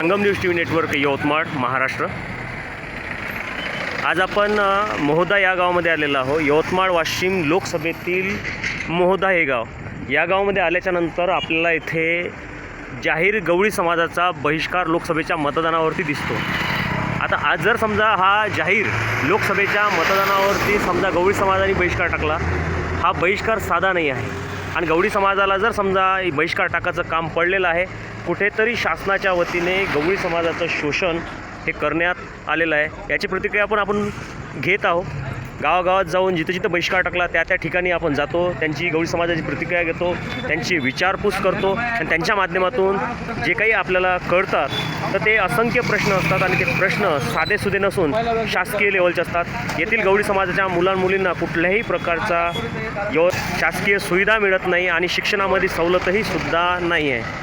Sangam news T V network Yavatmal Maharashtra. आज आपण मोहदा मोहोदा या गावामध्ये आलेलो आहोत. यवतमाळ वाशिम लोकसभेतील मोहोदा हे गाव. या गावामध्ये आल्याच्यानंतर आपल्याला इथे जाहीर गवळी समाजाचा बहिष्कार लोकसभेच्या मतदानावरती दिसतो. आता आज जर समजा हा जाहीर लोकसभेच्या मतदानावरती समजा गवळी समाजाने बहिष्कार टाकला हा बहिष्कार साधा नाही आहे. आणि गवळी समाजाला जर समजा बहिष्कार टाकायचं काम पडलेलं आहे कुठेतरी शासनाच्या वतीने गवळी समाजाचं शोषण हे करण्यात आलेलं आहे. याची प्रतिक्रिया पण आपण घेत आहोत. गावागावात जाऊन जिथं जिथं बहिष्कार टाकला त्या त्या ठिकाणी आपण जातो. त्यांची गवळी समाजाची प्रतिक्रिया घेतो त्यांची विचारपूस करतो आणि त्यांच्या माध्यमातून जे काही आपल्याला कळतात तर ते असंख्य प्रश्न असतात आणि ते प्रश्न साधेसुधे नसून शासकीय लेवलचे असतात. येथील गवळी समाजाच्या मुलांमुलींना कुठल्याही प्रकारचा यो शासकीय सुविधा मिळत नाही आणि शिक्षणामध्ये सवलतही सुद्धा नाही आहे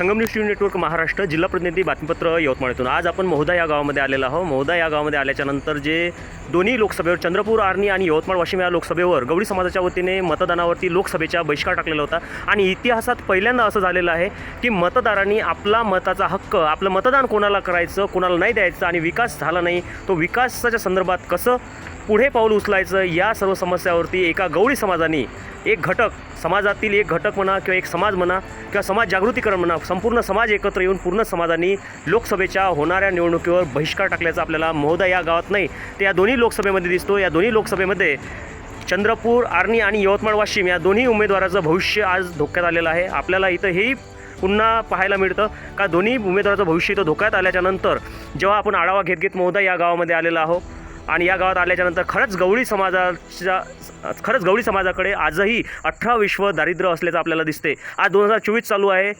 Sangam news T network Maharashtra जिल्हा प्रतिनिधी बातमीपत्र यवतमाळतून. आज आपण महोदा या गावामध्ये आलेलो आहोत. मोहदा या गावामध्ये आल्याच्यानंतर जे दोन्ही लोकसभेवर चंद्रपूर आर्णी आणि यवतमाळ वाशिम या लोकसभेवर गवळी समाजाच्या वतीने मतदानावरती लोकसभेच्या बहिष्कार टाकलेला होता. आणि इतिहासात पहिल्यांदा असं झालेलं आहे की मतदारांनी आपला मताचा हक्क आपलं मतदान कोणाला करायचं कोणाला नाही द्यायचं आणि विकास झाला नाही तो विकासाच्या संदर्भात कसं पुढे पाऊल उचलायचं या सर्व समस्यावरती एका गवळी समाजाने एक घटक समाजातील एक घटक म्हणा किंवा एक समाज म्हणा किंवा समाज जागृतीकरण म्हणा संपूर्ण समाज एकत्र येऊन पूर्ण समाजाने लोकसभेच्या होणाऱ्या निवडणुकीवर बहिष्कार टाकल्याचा आपल्याला महोदय या गावात नाही ते या दोन्ही लोकसभेमध्ये दिसतो. या दोन्ही लोकसभेमध्ये चंद्रपूर आर्णी आणि यवतमाळ वाशिम या दोन्ही उमेदवाराचं भविष्य आज धोक्यात आलेलं आहे. आपल्याला इथं हेही पुन्हा पाहायला मिळतं का दोन्ही उमेदवाराचं भविष्य इथं धोक्यात आल्याच्यानंतर जेव्हा आपण आढावा घेत घेत महोदय या गावामध्ये आलेला आहोत. आणि या गावात आल्याच्यानंतर खरंच गवळी समाजाच्या खरंच गवळी समाजाकडे आजही अठरा विश्व दारिद्र्य असल्याचं आपल्याला दिसते आज दोन हजार चोवीस चालू आहे.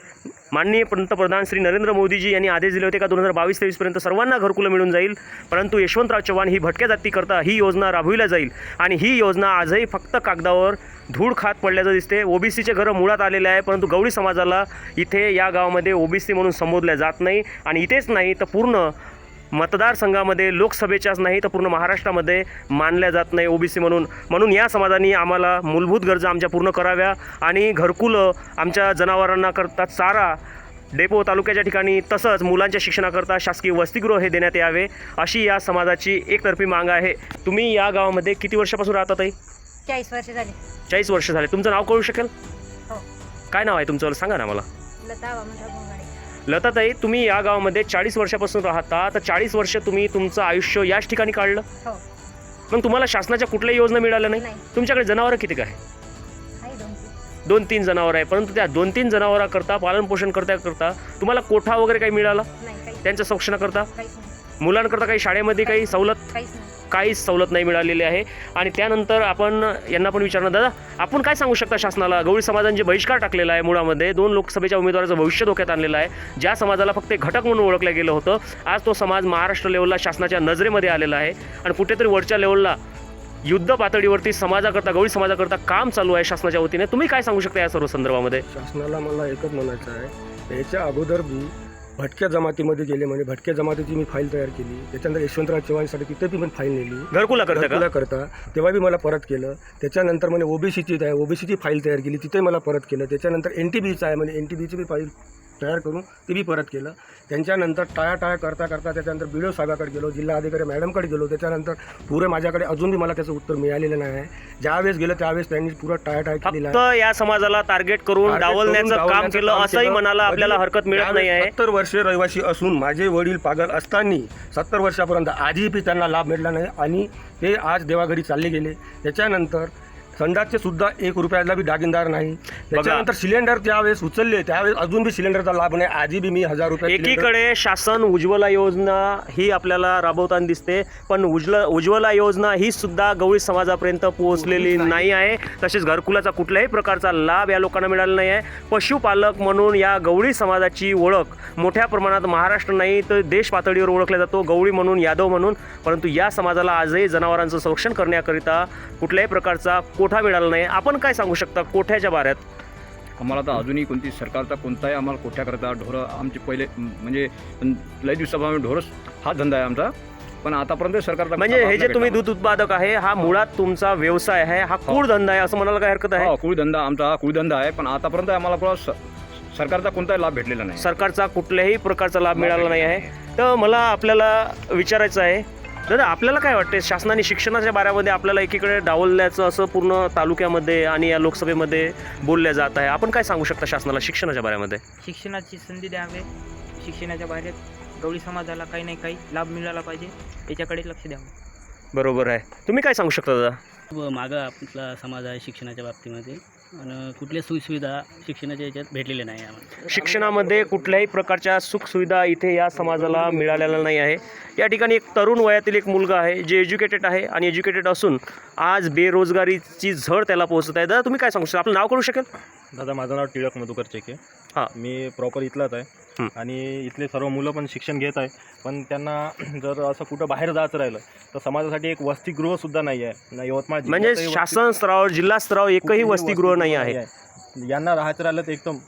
माननीय पंतप्रधान श्री नरेंद्र मोदीजी यांनी आदेश दिले होते का दोन हजार बावीस तेवीसपर्यंत सर्वांना घरकुलं मिळून जाईल. परंतु यशवंतराव चव्हाण ही भटक्या जातीकरता ही योजना राबविल्या जाईल. आणि ही योजना आजही फक्त कागदावर धूळ खात पडल्याचं दिसते ओबीसीचे घरं मुळात आलेले आहे परंतु गवळी समाजाला इथे या गावामध्ये ओबीसी म्हणून संबोधल्या जात नाही. आणि इथेच नाही तर पूर्ण मतदारसंघामध्ये लोकसभेच्याच नाही तर पूर्ण महाराष्ट्रामध्ये मानल्या जात नाही ओबीसी म्हणून. म्हणून या समाजाने आम्हाला मूलभूत गरजा आमच्या पूर्ण कराव्या आणि घरकुलं आमच्या जनावरांना करता चारा. डेपो तालुक्याच्या ठिकाणी तसंच मुलांच्या शिक्षणाकरता शासकीय वसतिगृह हे देण्यात यावे अशी या समाजाची एकतर्फी मांग आहे. तुम्ही या गावामध्ये किती वर्षापासून राहतात ताई? चाळीस वर्ष झाली. चाळीस वर्ष झाले. तुमचं नाव कळू शकेल? हो. काय नाव आहे तुमचं? सांगा ना मला. लताताई तुम्ही या गावामध्ये चाळीस वर्षापासून राहता तर चाळीस वर्ष तुम्ही तुमचं आयुष्य याच ठिकाणी काढलं? हो. मग तुम्हाला शासनाच्या कुठल्याही योजना मिळाल्या नाही? नाही. तुमच्याकडे जनावरं किती काय? आहे दोन तीन. दोन तीन जनावरं आहे परंतु त्या दोन तीन जनावरांकरता पालन पोषण करता करता तुम्हाला कोठा वगैरे काही मिळाला? नाही काहीच त्यांच्या संरक्षणाकरता? काहीच नाही. मुलांकरता काही शाळेमध्ये काही सवलत? काहीच नाही. काहीच सवलत नाही मिळालेली आहे. आणि त्यानंतर आपण यांना पण विचारणार दादा आपण काय सांगू शकता शासनाला? गवळी समाजाने जे बहिष्कार टाकलेला आहे मुळामध्ये दोन लोकसभेच्या उमेदवाराचं भविष्य धोक्यात आणलेलं आहे. ज्या समाजाला फक्त एक घटक म्हणून ओळखलं गेलं होतं आज तो समाज महाराष्ट्र लेवलला शासनाच्या नजरेमध्ये आलेला आहे. आणि कुठेतरी वरच्या लेवलला युद्ध पातळीवरती समाजाकरता गवळी समाजाकरता काम चालू आहे शासनाच्या वतीने. तुम्ही काय सांगू शकता या सर्व संदर्भामध्ये? शासनाला मला एकच म्हणायचं आहे. याच्या अगोदर भटक्या जमातीमध्ये गेले म्हणजे भटक्या जमातीची मी फाईल तयार केली. त्याच्यानंतर यशवंतराव चव्हाणसाठी तिथे बी मी फाईल नेली. घरकुला करता का? घरकुला करता. तेव्हा बी मला परत केलं. त्याच्यानंतर म्हणजे ओबीसीची आहे ओबीसीची फाईल तयार केली. तिथे मला परत केलं. त्याच्यानंतर एन टी बीचं आहे म्हणजे एन टी बीची बी फाईल तयार करून ते बी परत केलं. त्यांच्यानंतर टाळ्या टाळ्या करता करता त्याच्यानंतर बी डी साहेबाकडे गेलो जिल्हा अधिकारी मॅडमकडे गेलो. त्याच्यानंतर पुरे माझ्याकडे अजून बी मला त्याचं उत्तर मिळालेलं नाही आहे. ज्यावेळेस गेलं त्यावेळेस त्यांनी पुरं टाळ्या टाळ्या केलेलं फक्त या समाजाला टार्गेट करून डावलण्याचं काम केलं असंही. म्हणाला आपल्याला हरकत मिळत नाही आहे. सत्तर वर्ष रहिवासी असून माझे वडील पागल असताना सत्तर वर्षापर्यंत आजही बी त्यांना लाभ मिळाला नाही आणि ते आज देवाघरी चालले गेले. त्याच्यानंतर संडासचे सुद्धा एक रुपयाला बी दागिनदार नाही. त्याच्यानंतर सिलेंडर त्यावेळेस उचलले त्यावेळेस अजून बी सिलेंडरचा लाभ नाही. आजही बी मी हजार रुपये एकीकडे शासन उज्ज्वला योजना ही आपल्याला राबवताना दिसते पण उज्ज्वला उज्ज्वला योजना ही सुद्धा गवळी समाजापर्यंत पोहोचलेली नाही आहे. तसेच घरकुलाचा कुठल्याही प्रकारचा लाभ या लोकांना मिळाला नाही आहे. पशुपालक म्हणून या गवळी समाजाची ओळख मोठ्या प्रमाणात महाराष्ट्र नाही तर देश पातळीवर ओळखला जातो. गवळी म्हणून यादव म्हणून परंतु या समाजाला आजही जनावरांचं संरक्षण करण्याकरिता कुठल्याही प्रकारचा कोठा मिळाला नाही? आपण काय सांगू शकता कोठ्याच्या बाऱ्यात? आम्हाला तर अजूनही कोणती सरकारचा कोणताही आम्हाला कोठ्या करता ढोरं आमचे पहिले म्हणजे लय दिवसापासून ढोरच हा धंदा आहे आमचा. पण आतापर्यंत सरकारचा म्हणजे हे जे तुम्ही. दूध उत्पादक आहे हा मुळात तुमचा व्यवसाय आहे हा कूळ धंदा आहे असं म्हणायला काय हरकत आहे? हो कुळधंदा आमचा हा कुळधंदा आहे पण आतापर्यंत आम्हाला कोणा सरकारचा कोणताही लाभ भेटलेला नाही. सरकारचा कुठल्याही प्रकारचा लाभ मिळाला नाही आहे. तर मला आपल्याला विचारायचं आहे दादा आपल्याला काय वाटते शासनाने शिक्षणाच्या बाऱ्यामध्ये आपल्याला एकीकडे डावलल्याचं असं पूर्ण तालुक्यामध्ये आणि या लोकसभेमध्ये बोलल्या जात आहे. आपण काय सांगू शकता शासनाला शिक्षणाच्या बाऱ्यामध्ये? शिक्षणाची संधी द्यावे. शिक्षणाच्या बाहेर गवळी समाजाला काही नाही काही लाभ मिळाला पाहिजे. याच्याकडे लक्ष द्यावं. बरोबर आहे. तुम्ही काय सांगू शकता दादा? व मागं आपला समाज आहे शिक्षणाच्या बाबतीमध्ये. आणि कुठल्या सोयीसुविधा शिक्षणाच्या याच्यात भेटलेल्या नाही आम्हाला. शिक्षणामध्ये कुठल्याही प्रकारच्या सुखसुविधा इथे या समाजाला मिळालेल्या नाही आहे. या ठिकाणी एक तरुण वयातील एक मुलगा आहे जे एज्युकेटेड आहे आणि एज्युकेटेड असून आज बेरोजगारीची झळ त्याला पोहोचत आहे. दादा तुम्ही काय सांगू शकता? आपलं नाव करू शकेल? दादा माझं नाव टिळक मधुकर चेके. हां. मी प्रॉपर इथलाच आहे. आणि इथले सर्व मुलं पण शिक्षण घेत आहे. पण त्यांना जर असं कुठं बाहेर जायचं राहिलं तर समाजासाठी एक वसतिगृहसुद्धा नाही आहे. यवतमाळ म्हणजे शासन स्तरावर जिल्हा स्तरावर एकही वसतिगृह नाही आहे. यांना राहायचं राहिलं तर एकदम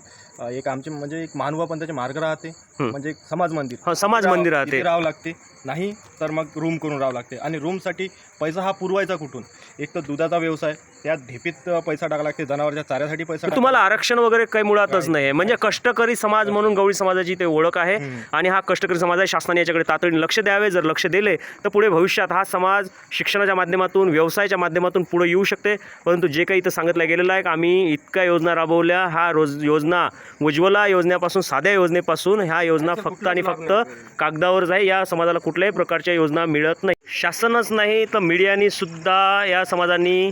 एक आमचे म्हणजे एक मानवा पंथाचे मार्ग राहते. म्हणजे एक समाज मंदिर. हा समाज मंदिर राहते. राहावं लागते. नाही तर मग रूम करून राहावं लागते. आणि रूमसाठी पैसा हा पुरवायचा कुठून? एक तर दुधाचा व्यवसाय त्यात ढेपीत पैसा टाकावा लागते जनावरच्या चाऱ्यासाठी पैसा तुम्हाला आरक्षण वगैरे काही मुळातच नाही. आहे म्हणजे कष्टकरी समाज म्हणून गवळी समाजाची ते ओळख आहे. आणि हा कष्टकरी समाज आहे. शासनाने याच्याकडे तातडीने लक्ष द्यावे. जर लक्ष दिले तर पुढे भविष्यात हा समाज शिक्षणाच्या माध्यमातून व्यवसायाच्या माध्यमातून पुढे येऊ शकते. परंतु जे काही इथं सांगितलं गेलेलं आहे की आम्ही इतक्या योजना राबवल्या. हा रोज योजना उज्ज्वला योजनेपासून साध्या योजनेपासून ह्या योजना फक्त आणि फक्त कागदावरच आहे. या समाजाला कुठल्याही प्रकारच्या योजना मिळत नाही. शासनच नाही तर मीडियानी सुद्धा या समाजांनी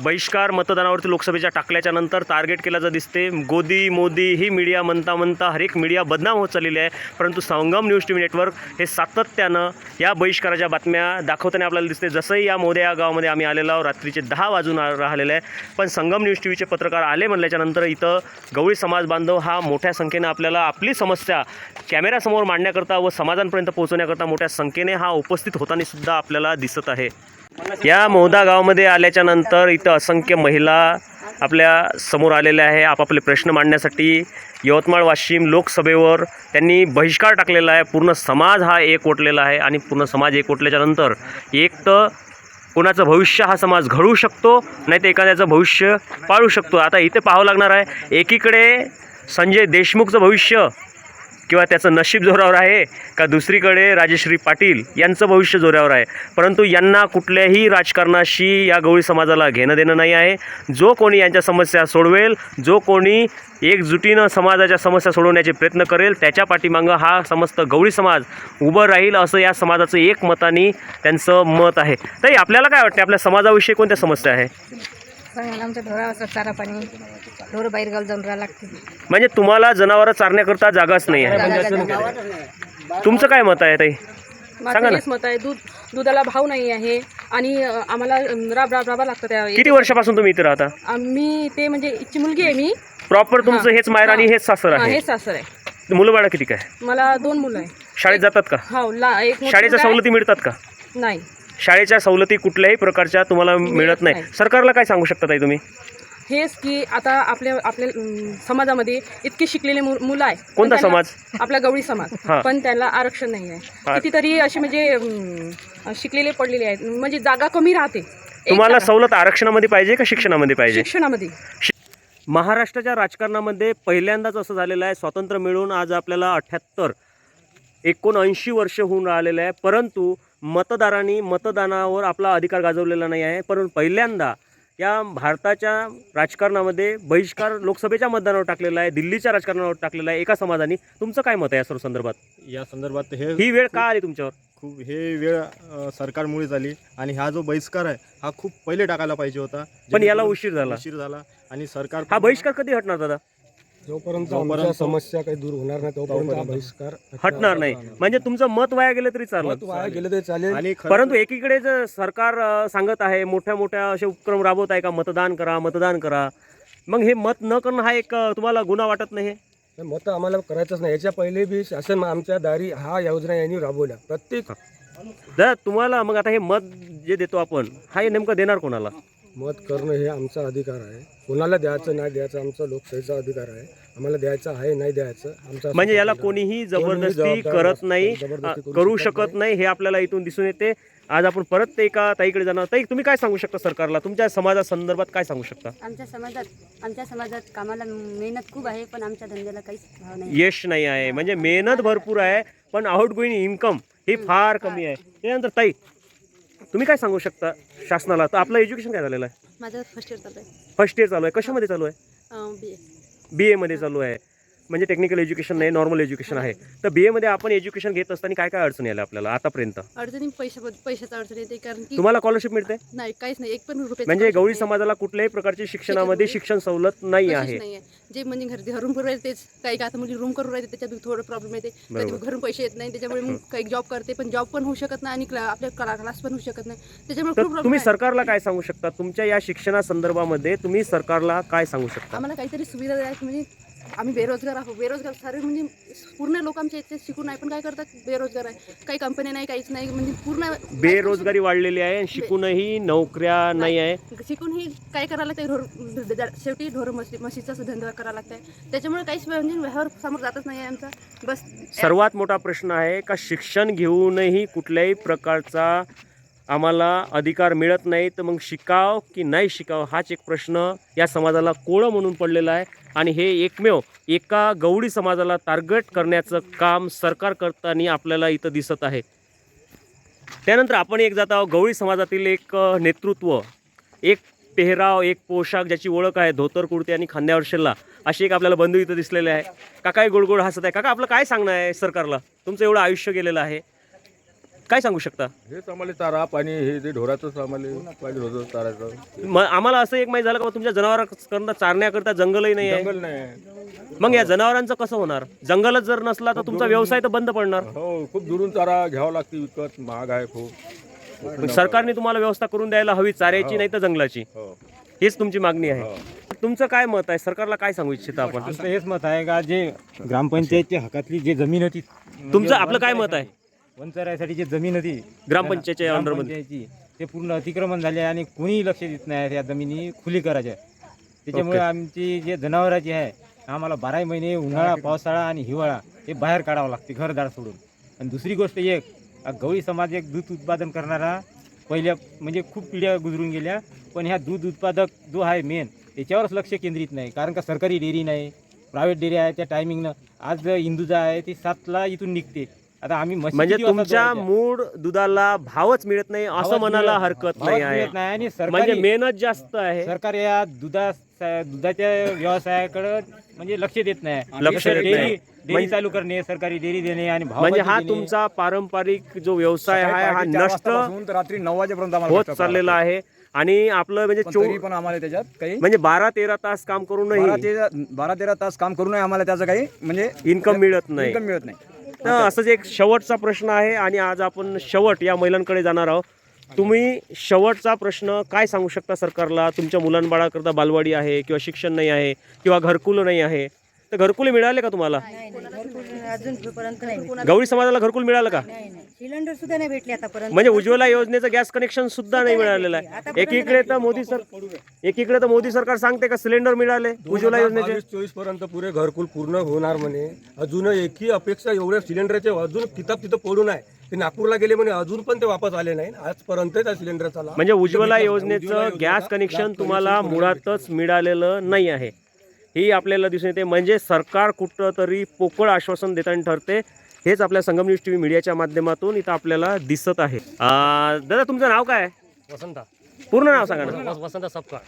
बहिष्कार मतदानावरती लोकसभेच्या टाकल्याच्यानंतर टार्गेट केल्याचं दिसते गोदी मोदी ही मीडिया म्हणता म्हणता हर एक मीडिया बदनाम होत चाललेली आहे. परंतु Sangam news T V network हे सातत्यानं या बहिष्काराच्या बातम्या दाखवताना आपल्याला दिसते. जसंही या मोदे या गावामध्ये आम्ही आलेलो आहोत रात्रीचे दहा वाजून राहिलेले आहे. पण संगम न्यूज टी व्हीचे पत्रकार आले म्हणल्याच्यानंतर इथं गवळी समाज बांधव हा मोठ्या संख्येनं आपल्याला आपली समस्या कॅमेऱ्यासमोर मांडण्याकरता व समाजांपर्यंत पोहोचवण्याकरता मोठ्या संख्येने हा उपस्थित होताना सुद्धा आपल्याला दिसत आहे. या मोहदा गावामध्ये आल्याच्यानंतर इथं असंख्य महिला आपल्यासमोर आलेल्या आहे. आपापले प्रश्न मांडण्यासाठी यवतमाळ वाशिम लोकसभेवर त्यांनी बहिष्कार टाकलेला आहे. पूर्ण समाज हा एक ओटलेला आहे आणि पूर्ण समाज एकवटल्याच्या नंतर एक तर कोणाचं भविष्य हा समाज घडवू शकतो नाही तर एखाद्याचं भविष्य पाळू शकतो. आता इथे पाहावं लागणार आहे. एकीकडे संजय देशमुखचं भविष्य किंवा त्याचं नशीब जोरावर आहे का दुसरीकडे राजेश्री पाटील यांचं भविष्य जोरावर आहे? परंतु यांना कुठल्याही राजकारणाशी या गवळी समाजाला घेणं देणं नाही आहे. जो कोणी यांच्या समस्या सोडवेल जो कोणी एकजुटीनं समाजाच्या समस्या सोडवण्याचे प्रयत्न करेल त्याच्या पाठीमागं हा समस्त गवळी समाज उभं राहील असं या समाजाचं एक मताने त्यांचं मत आहे. तरी आपल्याला काय वाटते? आपल्या समाजाविषयी कोणत्या समस्या आहे? पण आमच्या ढोरावर चारा पाणी. ढोर बाहेर गाव जाऊन राहावं लागते म्हणजे तुम्हाला जनावरं चारण्याकरता जागाच नाही आहे. तुमचं काय मत आहे ताई? सांगा ना. हेच मत आहे दूध दुधाला भाव नाही आहे. आणि अ, आम्हाला अम, राब राब राबा लागतं त्या किती वर्षापासून तुम्ही इथे राहता? आम्ही ते म्हणजे इच्छी मुलगी आहे मी. प्रॉपर तुमचं हां. हेच माहेर आणि. हेच सासर हा, आहे. हे सासर आहे. मुलं बाळा किती काय? मला दोन मुलं आहे. शाळेत जातात का? हो ला एक मोठी शाळेच्या मुलगा आहे. सवलती मिळतात का? नाही. शाळेच्या सवलती कुठल्याही प्रकारच्या तुम्हाला मिळत नाही. नाही. सरकारला काय सांगू शकता ताई तुम्ही? हेच की आता आपल्या आपल्या समाजामध्ये इतके शिकलेले मु- मुलं आहे पण कोणता त्यांना- समाज? आपला गवळी समाज. हा. पण त्याला आरक्षण नाही आहे. कितीतरी असे म्हणजे शिकलेले पडलेले आहेत. म्हणजे जागा कमी राहते. एक तुम्हाला जागा. सवलत आरक्षणामध्ये पाहिजे का शिक्षणामध्ये पाहिजे? शिक्षणामध्ये. महाराष्ट्राच्या राजकारणामध्ये पहिल्यांदाच असं झालेलं आहे स्वातंत्र्य मिळून आज आपल्याला अठ्ठ्याहत्तर एकोणऐंशी वर्ष होऊन राहिलेलं आहे. परंतु मतदारांनी मतदानावर आपला अधिकार गाजवलेला नाही आहे. परंतु पहिल्यांदा या भारताच्या राजकारणामध्ये बहिष्कार लोकसभेच्या मतदानावर टाकलेला आहे दिल्लीच्या राजकारणावर टाकलेला आहे. एका समाजाने. तुमचं काय मत आहे या सर्व संदर्भात? या संदर्भात हे ही वेळ का आली तुमच्यावर? खूप हे वेळ अ, सरकारमुळे झाली आणि हा जो बहिष्कार आहे हा खूप पहिले टाकायला पाहिजे होता. पण याला उशीर झाला. उशीर झाला. आणि सरकार हा बहिष्कार कधी हटणार दादा? जोपर्यंत आमच्या समस्या काही दूर होणार नाही तोपर्यंत हा. बहिष्कार हटणार नाही. म्हणजे तुमचं मत वाया गेलं तरी चाललं. मत वाया गेलं तरी चालेल. आणि खरं परंतु एकीकडे जर सरकार अ, सांगत आहे मोठ्या मोठ्या असे उपक्रम राबवत आहे का मतदान करा मतदान करा. मग हे मत न करणं हा एक अ, तुम्हाला गुन्हा वाटत नाही? हे? मत आम्हाला करायचंच नाही. याच्या पहिले बी शासन आमच्या दारी हा योजना यांनी राबवल्या. प्रत्येक जर तुम्हाला मग आता हे मत जे देतो आपण हा हे नेमकं देणार कोणाला? मत करणं हे आमचा अधिकार आहे. कोणाला द्यायचं नाही द्यायचं आमचा लोकशाहीचा अधिकार आहे. आम्हाला द्यायचं आहे नाही द्यायचं आमचा म्हणजे याला कोणीही जबरदस्ती करत नाही. करू शकत नाही. हे आपल्याला इथून दिसून येते. आज आपण परत एका ताईकडे जाणार. ताई तुम्ही काय सांगू शकता सरकारला? तुमच्या समाजासंदर्भात काय सांगू शकता? आमच्या समाजात आमच्या समाजात कामाला मेहनत खूप आहे पण आमच्या धंद्याला काहीच भाव नाही. यश नाही आहे. म्हणजे मेहनत भरपूर आहे पण आउट गोईंग इन्कम ही फार कमी आहे. त्यानंतर ताई तुम्ही काय सांगू शकता शासनाला? तर आपलं एज्युकेशन काय झालेलं आहे? माझं फर्स्ट इयर चालू आहे. फर्स्ट इयर चालू आहे. कशामध्ये चालू आहे? बी ए बी एमध्ये चालू आहे. म्हणजे टेक्निकल एज्युकेशन नाही नॉर्मल एज्युकेशन आहे. तर बी एमध्ये आपण एज्युकेशन घेत असताना काय काय अडचणी आल्या आपल्याला आतापर्यंत? अडचणी पैशा पैशाचा अडचण येते कारण की तुम्हाला स्कॉलरशिप मिळते? नाही काहीच नाही. एक पण रुपये म्हणजे गवळी समाजाला कुठल्याही प्रकारची शिक्षणामध्ये शिक्षण सवलत नाही आहे. जे म्हणजे घर घरून करून राहते तेच. काही का आता म्हणजे रूम करून राहते त्याच्यात थोडं प्रॉब्लेम येते. कधी. घरून पैसे येत नाही त्याच्यामुळे मग काही जॉब करते पण जॉब पण होऊ शकत नाही आणि आपल्या कला क्लास पण होऊ शकत नाही. त्याच्यामुळे खूप तुम्ही. सरकारला काय सांगू शकता? तुमच्या या शिक्षणासंदर्भामध्ये तुम्ही सरकारला काय सांगू शकता? आम्हाला काहीतरी सुविधा द्यायची म्हणजे आम्ही बेरोजगार आहोत. बेरोजगार सारे म्हणजे पूर्ण लोक आमच्या इथे शिकून नाही पण काय करतात? बेरोजगार आहे. काही कंपनी नाही काहीच नाही. म्हणजे पूर्ण बेरोजगारी वाढलेली आहे शिकूनही नोकऱ्या नाही आहे. शिकून ही काय करायला लागते ढोर द- शेवटी ढोर म्हशी म्हशीचा धंदा करायला लागतंय. त्याच्यामुळे काहीच म्हणजे व्यवहार समोर जातच नाही आहे आमचा. बस सर्वात मोठा प्रश्न आहे का शिक्षण घेऊनही कुठल्याही प्रकारचा आम्हाला अधिकार मिळत नाही. तर मग शिकाव की नाही शिकाव हाच एक प्रश्न या समाजाला कोळं म्हणून पडलेला आहे. आणि हे एकमेव एका गवळी समाजाला टार्गेट करण्याचं काम सरकार करताना आपल्याला इथं दिसत आहे. त्यानंतर आपण एक जात आहोत गवळी समाजातील एक नेतृत्व एक पेहराव एक पोशाख ज्याची ओळख आहे धोतर कुर्ती आणि खांद्यावर शेल्ला अशी एक आपल्याला बंधू इथं दिसलेले आहे. काका गोडगोड हसत आहे. काका आपलं काय सांगणं आहे सरकारला? तुमचं एवढं आयुष्य गेलेलं आहे. काय सांगू शकता? हेच आम्हाला चारा पाणी हे जे ढोराचंच आम्हाला पाहिजे होतं चारायचं मग आम्हाला असं एक माहिती झालं का बा तुमच्या जनावरांकरता चारण्याकरता जंगलही नाही आहे. जंगल नाही मग या जनावरांचं कसं होणार? जंगलच जर नसला तर तुमचा व्यवसाय तर बंद पडणार. हो खूप दुरून चारा घ्यावा लागते विकत महाग आहे खूप. मग सरकारने तुम्हाला व्यवस्था करून द्यायला हवी चाऱ्याची नाही तर जंगलाची. हो. हीच तुमची मागणी आहे. तुमचं काय मत आहे? सरकारला काय सांगू इच्छिता आपण? आमचं हेच मत आहे का जे ग्रामपंचायतच्या हकातली जे जमीन होती तुमचं आपलं काय मत आहे? वनचरायसाठी जे जमीन होती ग्रामपंचायतच्या अंडरमध्ये ग्रामपंचायतची ते पूर्ण अतिक्रमण झाले आणि कोणीही लक्ष देत नाही या जमिनी खुली करायच्या. त्याच्यामुळे. आमची जे जनावरांची आहे आम्हाला बाराही महिने उन्हाळा पावसाळा आणि हिवाळा हे बाहेर काढावं लागते घरदार सोडून. आणि दुसरी गोष्ट एक हा गवळी समाज एक दूध उत्पादन करणारा पहिल्या म्हणजे खूप पिढ्या गुजरून गेल्या पण ह्या दूध उत्पादक जो आहे मेन त्याच्यावरच लक्ष केंद्रित नाही. कारण का सरकारी डेअरी नाही प्रायव्हेट डेअरी आहे त्या टायमिंगनं आज इंदुजा आहे ती सातला इथून निघते. आता आम्ही म्हशी म्हणजे किती वाजता तुमच्या जोडायच्या? मूळ दुधाला भावच मिळत नाही असं भावच म्हणायला मिळत- हरकत भावच नाही आहे. नाही आणि म्हणजे सरकारी मेहनत जास्त आहे. सरकार या दुधा दुधाच्या व्यवसायाकडे म्हणजे लक्ष देत नाही. लक्ष देत डेअरी नाही. डेअरी म्हणजे- चालू करणे सरकारी डेअरी देणे आणि भाव म्हणजे हा तुमचा पारंपरिक जो व्यवसाय आहे हा नष्ट तर रात्री नऊ वाजेपर्यंत आम्हाला होत चाललेला आहे. आणि आपलं म्हणजे पण चो तरी पण आम्हाला त्याच्यात काही म्हणजे बारा तेरा तास काम बारा करूनही तेरा बारा तेरा तास काम करूनही आम्हाला त्याचं काही म्हणजे इन्कम मिळत नाही. इन्कम मिळत नाही. तर असंच एक शेवटचा प्रश्न आहे आणि आज आपण शेवट या महिलांकडे जाणार आहोत. तुम्ही शेवटचा प्रश्न काय सांगू शकता सरकारला? तुमच्या मुलांबाळाकरता बालवाडी आहे किंवा शिक्षण नाही आहे किंवा घरकुल नाही आहे. तर घरकुल मिळाले का तुम्हाला? अजूनपर्यंत नाही गौरी समाजाला घरकुल मिळालं का? नाही सिलेंडर सुद्धा नाही भेटले आतापर्यंत. म्हणजे उज्ज्वला योजनेचं गॅस कनेक्शन सुद्धा नाही मिळालेलं आहे. एकीकडे तर मोदी सर एकीकडे तर मोदी सरकार सांगते का सिलेंडर मिळाले उज्ज्वला योजनेचे? चोवीसपर्यंत पुरे घरकुल पूर्ण होणार म्हणे. अजून एकही अपेक्षा एवढ्या सिलेंडरचे अजून किताब तिथं पडून आहे. ते नागपूरला गेले म्हणे अजून पण ते वापस आले नाही. आजपर्यंत त्या सिलेंडर चाला म्हणजे उज्ज्वला योजनेचं गॅस कनेक्शन तुम्हाला मुळातच मिळालेलं नाही आहे. ही आपल्याला दिसून येते. म्हणजे सरकार कुठंतरी पोकळ आश्वासन देताना ठरते हेच आपल्या संगम न्यूज टी व्ही मीडियाच्या माध्यमातून इथं आपल्याला दिसत आहे. दादा तुमचं नाव काय? आहे वसंता. पूर्ण नाव सांगा ना. वसंता सपकाळ.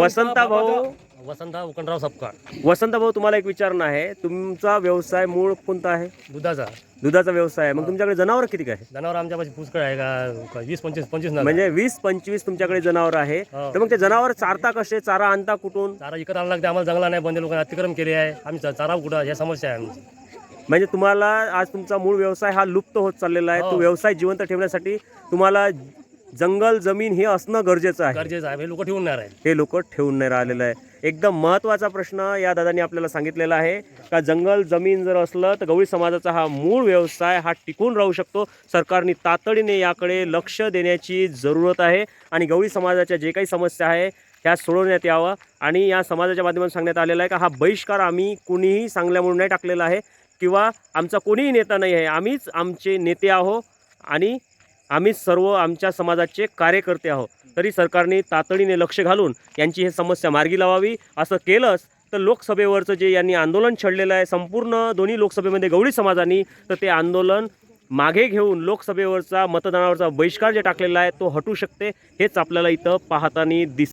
वसंता भाऊ. वसंता उकणराव सपकाळ. वसंत भाऊ तुम्हाला एक विचारणं आहे. तुमचा व्यवसाय मूळ कोणता आहे? दुधाचा. दुधाचा व्यवसाय आहे. मग तुमच्याकडे जनावर किती काय जनावर आमच्या पुष्कळ आहे. का वीस पंचवीस पंचवीस नग म्हणजे वीस पंचवीस तुमच्याकडे जनावर आहे. हो. तर मग ते जनावर चारता कसे? चारा आणता कुठून? चारा विकत आणायला लागते. आम्हाला जंगला नाही बंद लोकांनी अतिक्रम केले आहे. आम्ही चा- चारा कुठं? ह्या समस्या आहे आमची. म्हणजे तुम्हाला आज तुमचा मूळ व्यवसाय हा लुप्त होत चाललेला आहे. तो हो. व्यवसाय जिवंत ठेवण्यासाठी तुम्हाला जंगल जमीन हे असणं गरजेचं आहे. गरजेचं आहे. हे लोक ठेवून नाही राहील हे लोक ठेवून नाही राहिलेलं आहे. एकदम महत्त्वाचा प्रश्न या दादांनी आपल्याला सांगितलेला आहे का जंगल जमीन जर असलं तर गवळी समाजाचा हा मूळ व्यवसाय हा टिकून राहू शकतो. सरकारने तातडीने याकडे लक्ष देण्याची जरूरत आहे आणि गवळी समाजाच्या जे काही समस्या आहे ह्या सोडवण्यात यावं. आणि या समाजाच्या माध्यमातून सांगण्यात आलेलं आहे का हा बहिष्कार आम्ही कुणीही सांगल्यामुळे नाही टाकलेला आहे किंवा आमचा कोणीही नेता नाही आहे. आम्हीच आमचे नेते आहो आणि आम्ही सर्व आमच्या समाजाचे कार्यकर्ते आहोत. तरी सरकारने तातडीने लक्ष घालून यांची ही समस्या मार्गी लावावी. असं केलंच तर लोकसभेवरचं जे यांनी आंदोलन छडलेलं आहे संपूर्ण दोन्ही लोकसभेमध्ये गवळी समाजानी तर ते आंदोलन मागे घेऊन लोकसभेवरचा मतदानावरचा बहिष्कार जे टाकलेला आहे तो हटू शकते हेच आपल्याला इथं पाहताना दिस